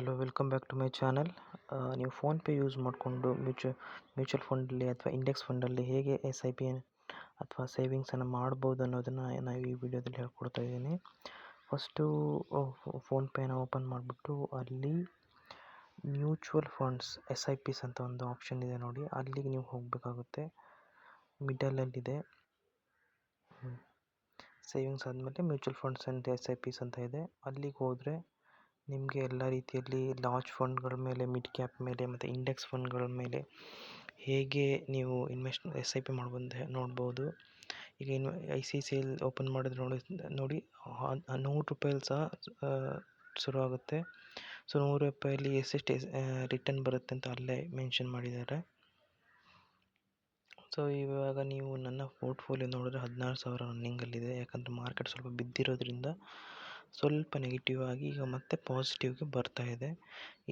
Hello welcome back to my channel ನೀವು PhonePe use ಮಾಡಿಕೊಂಡು ಮ್ಯೂಚು ಮ್ಯೂಚುವಲ್ ಫಂಡಲ್ಲಿ ಅಥವಾ ಇಂಡೆಕ್ಸ್ ಫಂಡಲ್ಲಿ ಹೇಗೆ ಎಸ್ ಐ ಪಿ ಅಥವಾ ಸೇವಿಂಗ್ಸನ್ನು ಮಾಡ್ಬೋದು ಅನ್ನೋದನ್ನು ನಾವು ಈ ವಿಡಿಯೋದಲ್ಲಿ ಹೇಳ್ಕೊಡ್ತಾ ಇದ್ದೀನಿ. ಫಸ್ಟು ಫೋನ್ಪೇನ ಓಪನ್ ಮಾಡಿಬಿಟ್ಟು ಅಲ್ಲಿ mutual funds S I Ps ಅಂತ ಒಂದು ಆಪ್ಷನ್ ಇದೆ ನೋಡಿ. ಅಲ್ಲಿಗೆ ನೀವು ಹೋಗಬೇಕಾಗುತ್ತೆ. ಮಿಡಲಲ್ಲಿದೆ ಸೇವಿಂಗ್ಸ್ ಆದಮೇಲೆ mutual funds and S I Ps ಅಂತ ಇದೆ. ಅಲ್ಲಿಗೆ ಹೋದರೆ ನಿಮಗೆ ಎಲ್ಲ ರೀತಿಯಲ್ಲಿ ಲಾರ್ಜ್ ಫಂಡ್ಗಳ ಮೇಲೆ ಮಿಡ್ ಕ್ಯಾಪ್ ಮೇಲೆ ಮತ್ತು ಇಂಡೆಕ್ಸ್ ಫಂಡ್ಗಳ ಮೇಲೆ ಹೇಗೆ ನೀವು ಇನ್ವೆಸ್ಟ್ ಎಸ್ ಐ ಪಿ ಮಾಡ್ಬೋದು ನೋಡ್ಬೋದು. ಈಗ ಇನ್ನು I C C L open ಮಾಡಿದ್ರೆ ನೋಡಿ ನೋಡಿ ನೂರು ರೂಪಾಯಲ್ಲಿ ಸಹ ಶುರು ಆಗುತ್ತೆ. ಸೊ ನೂರು ರೂಪಾಯಲ್ಲಿ ಎಷ್ಟೆಷ್ಟು ರಿಟರ್ನ್ ಬರುತ್ತೆ ಅಂತ ಅಲ್ಲೇ ಮೆನ್ಷನ್ ಮಾಡಿದ್ದಾರೆ. ಸೊ ಇವಾಗ ನೀವು ನನ್ನ ಪೋರ್ಟ್ಫೋಲಿಯೋ ನೋಡಿದ್ರೆ ಹದಿನಾರು ಸಾವಿರ ರನ್ನಿಂಗಲ್ಲಿದೆ ಯಾಕಂದರೆ ಮಾರ್ಕೆಟ್ ಸ್ವಲ್ಪ ಬಿದ್ದಿರೋದ್ರಿಂದ ಸ್ವಲ್ಪ ನೆಗೆಟಿವ್ ಆಗಿ ಈಗ ಮತ್ತೆ ಪಾಸಿಟಿವ್ಗೆ ಬರ್ತಾ ಇದೆ.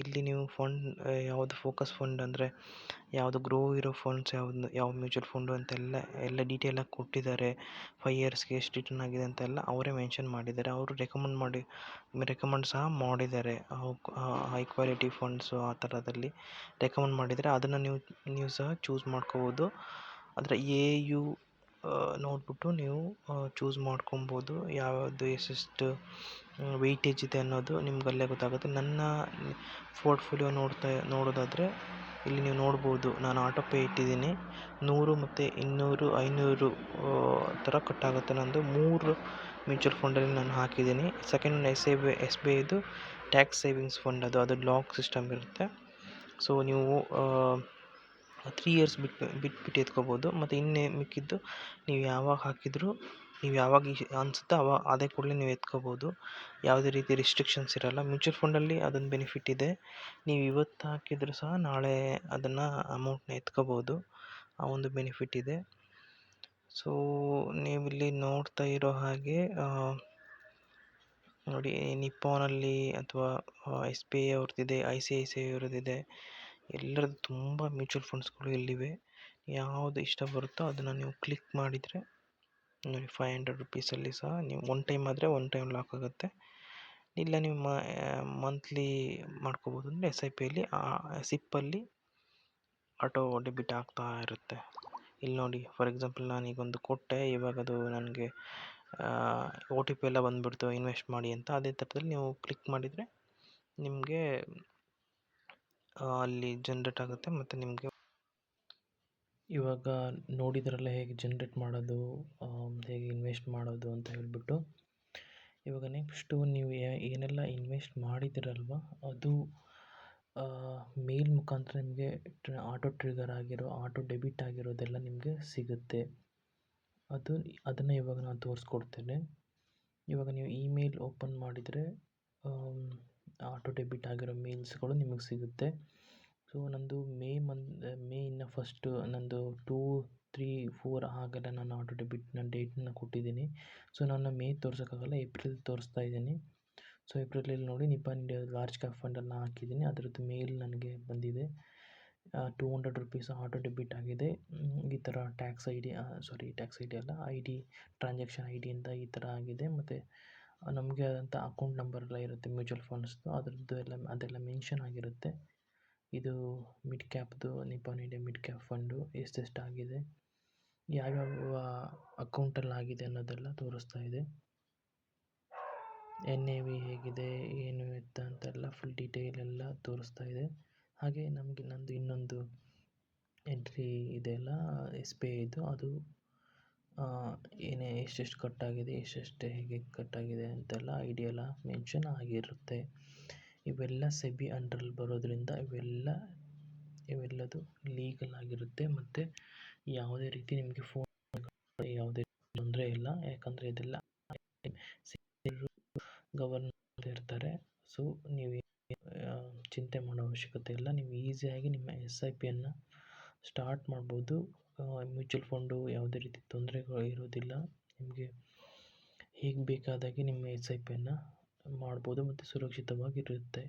ಇಲ್ಲಿ ನೀವು ಫಂಡ್ ಯಾವುದು ಫೋಕಸ್ ಫಂಡ್ ಅಂದರೆ ಯಾವುದು ಗ್ರೋ ಇರೋ ಫಂಡ್ಸ್ ಯಾವ್ದು ಯಾವ ಮ್ಯೂಚುವಲ್ ಫಂಡು ಅಂತೆಲ್ಲ, ಎಲ್ಲ ಡೀಟೇಲಾಗಿ ಕೊಟ್ಟಿದ್ದಾರೆ. ಫೈವ್ ಇಯರ್ಸ್ಗೆ ಎಷ್ಟು ರಿಟರ್ನ್ ಆಗಿದೆ ಅಂತೆಲ್ಲ ಅವರೇ ಮೆನ್ಷನ್ ಮಾಡಿದ್ದಾರೆ. ಅವರು ರೆಕಮೆಂಡ್ ಮಾಡಿ ರೆಕಮೆಂಡ್ ಸಹ ಮಾಡಿದ್ದಾರೆ. ಹೈ ಕ್ವಾಲಿಟಿ ಫಂಡ್ಸು ಆ ಥರದಲ್ಲಿ ರೆಕಮೆಂಡ್ ಮಾಡಿದರೆ ಅದನ್ನು ನೀವು ನೀವು ಸಹ ಚೂಸ್ ಮಾಡ್ಕೋಬೋದು. ಅದರ ಎ ಯು ನೋಡಿಬಿಟ್ಟು ನೀವು ಚೂಸ್ ಮಾಡ್ಕೊಬೋದು. ಯಾವುದು ಎಷ್ಟೆಷ್ಟು ವೆಯ್ಟೇಜ್ ಇದೆ ಅನ್ನೋದು ನಿಮ್ಗೆ ಅಲ್ಲೇ ಗೊತ್ತಾಗುತ್ತೆ. ನನ್ನ ಪೋರ್ಟ್ಫೋಲಿಯೋ ನೋಡ್ತಾ, ನೋಡೋದಾದರೆ ಇಲ್ಲಿ ನೀವು ನೋಡ್ಬೋದು, ನಾನು ಆಟೋ ಪೇ ಇಟ್ಟಿದ್ದೀನಿ. ನೂರು ಮತ್ತು ಇನ್ನೂರು, ಐನೂರು ಥರ ಕಟ್ಟಾಗುತ್ತೆ. ನನ್ನದು ಮೂರು ಮ್ಯೂಚುವಲ್ ಫಂಡಲ್ಲಿ ನಾನು ಹಾಕಿದ್ದೀನಿ. Second S I B S B ಐದು ಟ್ಯಾಕ್ಸ್ ಸೇವಿಂಗ್ಸ್ ಫಂಡ್ ಅದು ಅದು ಲಾಕ್ ಸಿಸ್ಟಮ್ ಇರುತ್ತೆ. ಸೊ ನೀವು ತ್ರೀ ಇಯರ್ಸ್ ಬಿಟ್ಟು ಬಿಟ್ಬಿಟ್ಟು ಎತ್ಕೋಬೋದು. ಮತ್ತು ಇನ್ನೇ ಮಿಕ್ಕಿದ್ದು ನೀವು ಯಾವಾಗ ಹಾಕಿದರೂ, ನೀವು ಯಾವಾಗ ಅನಿಸುತ್ತೋ ಅವಾಗ ಅದೇ ಕೂಡಲೇ ನೀವು ಎತ್ಕೋಬೋದು. ಯಾವುದೇ ರೀತಿ ರಿಸ್ಟ್ರಿಕ್ಷನ್ಸ್ ಇರೋಲ್ಲ. ಮ್ಯೂಚುವಲ್ ಫಂಡಲ್ಲಿ ಅದೊಂದು ಬೆನಿಫಿಟ್ ಇದೆ. ನೀವು ಇವತ್ತು ಹಾಕಿದರೂ ಸಹ ನಾಳೆ ಅದನ್ನು ಅಮೌಂಟ್ನ ಎತ್ಕೋಬೋದು. ಆ ಒಂದು ಬೆನಿಫಿಟ್ ಇದೆ. ಸೊ ನೀವಿಲ್ಲಿ ನೋಡ್ತಾ ಇರೋ ಹಾಗೆ ನೋಡಿ, ನಿಪ್ಪೋನಲ್ಲಿ ಅಥವಾ S B I ಅವ್ರದ್ದಿದೆ I C I C I ಅವ್ರದ್ದಿದೆ. ಎಲ್ಲರದ್ದು ತುಂಬ ಮ್ಯೂಚುವಲ್ ಫಂಡ್ಸ್ಗಳು ಇಲ್ಲಿವೆ ಯಾವುದು ಇಷ್ಟ ಬರುತ್ತೋ ಅದನ್ನು ನೀವು ಕ್ಲಿಕ್ ಮಾಡಿದರೆ, ನೋಡಿ ಫೈವ್ ಹಂಡ್ರೆಡ್ ರುಪೀಸಲ್ಲಿ ಸಹ ನೀವು ಒನ್ ಟೈಮ್ ಆದರೆ ಒನ್ ಟೈಮ್ ಲಾಕ್ ಆಗುತ್ತೆ. ಇಲ್ಲ ನೀವು ಮಂತ್ಲಿ ಮಾಡ್ಕೋಬೋದು ಅಂದರೆ ಎಸ್ ಐ ಪಿಯಲ್ಲಿ ಸಿಪ್ಪಲ್ಲಿ ಆಟೋ ಡೆಬಿಟ್ ಆಗ್ತಾ ಇರುತ್ತೆ. ಇಲ್ಲಿ ನೋಡಿ ಫಾರ್ ಎಕ್ಸಾಂಪಲ್ ನಾನೀಗೊಂದು ಕೊಟ್ಟೆ ಇವಾಗ ಅದು ನನಗೆ ಒ ಟಿ ಪಿ ಎಲ್ಲ ಬಂದುಬಿಡ್ತು ಇನ್ವೆಸ್ಟ್ ಮಾಡಿ ಅಂತ. ಅದೇ ಥರದಲ್ಲಿ ನೀವು ಕ್ಲಿಕ್ ಮಾಡಿದರೆ ನಿಮಗೆ ಅಲ್ಲಿ ಜನ್ರೇಟ್ ಆಗುತ್ತೆ ಮತ್ತು ನಿಮಗೆ ಇವಾಗ ನೋಡಿದ್ರಲ್ಲ ಹೇಗೆ ಜನ್ರೇಟ್ ಮಾಡೋದು ಹೇಗೆ ಇನ್ವೆಸ್ಟ್ ಮಾಡೋದು ಅಂತ ಹೇಳಿಬಿಟ್ಟು. ಇವಾಗ ನೆಕ್ಸ್ಟು ನೀವು ಏನೆಲ್ಲ ಇನ್ವೆಸ್ಟ್ ಮಾಡಿದ್ದೀರಲ್ವ, ಅದು ಮೇಲ್ ಮುಖಾಂತರ ನಿಮಗೆ ಆಟೋ ಟ್ರಿಗರ್ ಆಗಿರೋ ಆಟೋ ಡೆಬಿಟ್ ಆಗಿರೋದೆಲ್ಲ ನಿಮಗೆ ಸಿಗುತ್ತೆ. ಅದು, ಅದನ್ನು ಇವಾಗ ನಾನು ತೋರಿಸ್ಕೊಡ್ತೇನೆ. ಇವಾಗ ನೀವು ಇಮೇಲ್ ಓಪನ್ ಮಾಡಿದರೆ ಆಟೋ ಡೆಬಿಟ್ ಆಗಿರೋ ಮೇಲ್ಸ್ಗಳು ನಿಮಗೆ ಸಿಗುತ್ತೆ. ಸೊ ನಂದು ಮೇ ಮಂತ್ ಮೇ ಇನ್ನು ಫಸ್ಟು ನಂದು ಟೂ ತ್ರೀ ಫೋರ್ ಹಾಗೆಲ್ಲ ನಾನು ಆಟೋ ಡೆಬಿಟ್ ನನ್ನ ಡೇಟನ್ನ ಕೊಟ್ಟಿದ್ದೀನಿ. ಸೊ ನಾನು ಮೇ ತೋರ್ಸೋಕ್ಕಾಗಲ್ಲ ಏಪ್ರಿಲ್ ತೋರಿಸ್ತಾ ಇದ್ದೀನಿ. ಸೊ ಏಪ್ರಿಲಲ್ಲಿ ನೋಡಿ ನಿಪಾನ್ ಇಂಡಿಯಾ ಲಾರ್ಜ್ ಕ್ಯಾಪ್ ಫಂಡನ್ನು ಹಾಕಿದ್ದೀನಿ. ಅದರದ್ದು ಮೇಲ್ ನನಗೆ ಬಂದಿದೆ. Two hundred rupees auto debit ಆಗಿದೆ. ಈ ಥರ tax I D sorry tax I D ಅಲ್ಲ ಐ ಡಿ ಟ್ರಾನ್ಸಾಕ್ಷನ್ ಐ ಡಿಯಿಂದ ಈ ಥರ ಆಗಿದೆ. ಮತ್ತು ನಮಗೆ ಆದಂಥ ಅಕೌಂಟ್ ನಂಬರ್ ಎಲ್ಲ ಇರುತ್ತೆ ಮ್ಯೂಚುವಲ್ ಫಂಡ್ಸ್ದು ಅದರದ್ದು ಎಲ್ಲ, ಅದೆಲ್ಲ ಮೆನ್ಷನ್ ಆಗಿರುತ್ತೆ. ಇದು mid ಕ್ಯಾಪ್ದು Nippon India mid cap fund ಎಷ್ಟೆಷ್ಟು ಆಗಿದೆ, ಯಾವ್ಯಾವ ಅಕೌಂಟಲ್ಲಿ ಆಗಿದೆ ಅನ್ನೋದೆಲ್ಲ ತೋರಿಸ್ತಾ ಇದೆ. ಎನ್ ಎ ವಿ ಹೇಗಿದೆ, ಏನು ಎತ್ತ ಅಂತೆಲ್ಲ ಫುಲ್ ಡೀಟೇಲ್ ಎಲ್ಲ ತೋರಿಸ್ತಾ ಇದೆ. ಹಾಗೆ ನಮಗೆ ನಂದು ಇನ್ನೊಂದು ಎಂಟ್ರಿ ಇದೆಯಲ್ಲ ಎಸ್ ಬಿ ಐದು ಅದು ಏನೇ ಎಷ್ಟೆಷ್ಟು ಕಟ್ಟಾಗಿದೆ, ಎಷ್ಟೆಷ್ಟು ಹೇಗೆ ಕಟ್ಟಾಗಿದೆ ಅಂತೆಲ್ಲ ಐ ಡಿ ಎಲ್ಲ ಮೆನ್ಷನ್ ಆಗಿರುತ್ತೆ. ಇವೆಲ್ಲ ಸೆಬಿ ಅಂಡ್ರಲ್ಲಿ ಬರೋದ್ರಿಂದ ಇವೆಲ್ಲ, ಇವೆಲ್ಲದು ಲೀಗಲ್ ಆಗಿರುತ್ತೆ. ಮತ್ತು ಯಾವುದೇ ರೀತಿ ನಿಮಗೆ ಫೋನ್ ಯಾವುದೇ ತೊಂದರೆ ಇಲ್ಲ. ಯಾಕಂದರೆ ಇದೆಲ್ಲ ಗವರ್ನರ್ ಇರ್ತಾರೆ. ಸೊ ನೀವು ಚಿಂತೆ ಮಾಡೋ ಅವಶ್ಯಕತೆ ಇಲ್ಲ. ನೀವು ಈಸಿಯಾಗಿ ನಿಮ್ಮ ಎಸ್ ಐ ಪಿಯನ್ನು ಸ್ಟಾರ್ಟ್ ಮಾಡ್ಬೋದು. ಮ್ಯೂಚುವಲ್ ಫಂಡು ಯಾವುದೇ ರೀತಿ ತೊಂದರೆಗಳು ಇರೋದಿಲ್ಲ ನಿಮಗೆ ಹೇಗೆ ಬೇಕಾದಾಗೆ ನಿಮ್ಮ ಎಸ್ ಐ ಪಿಯನ್ನು ಮಾಡ್ಬೋದು ಮತ್ತು ಸುರಕ್ಷಿತವಾಗಿರುತ್ತೆ.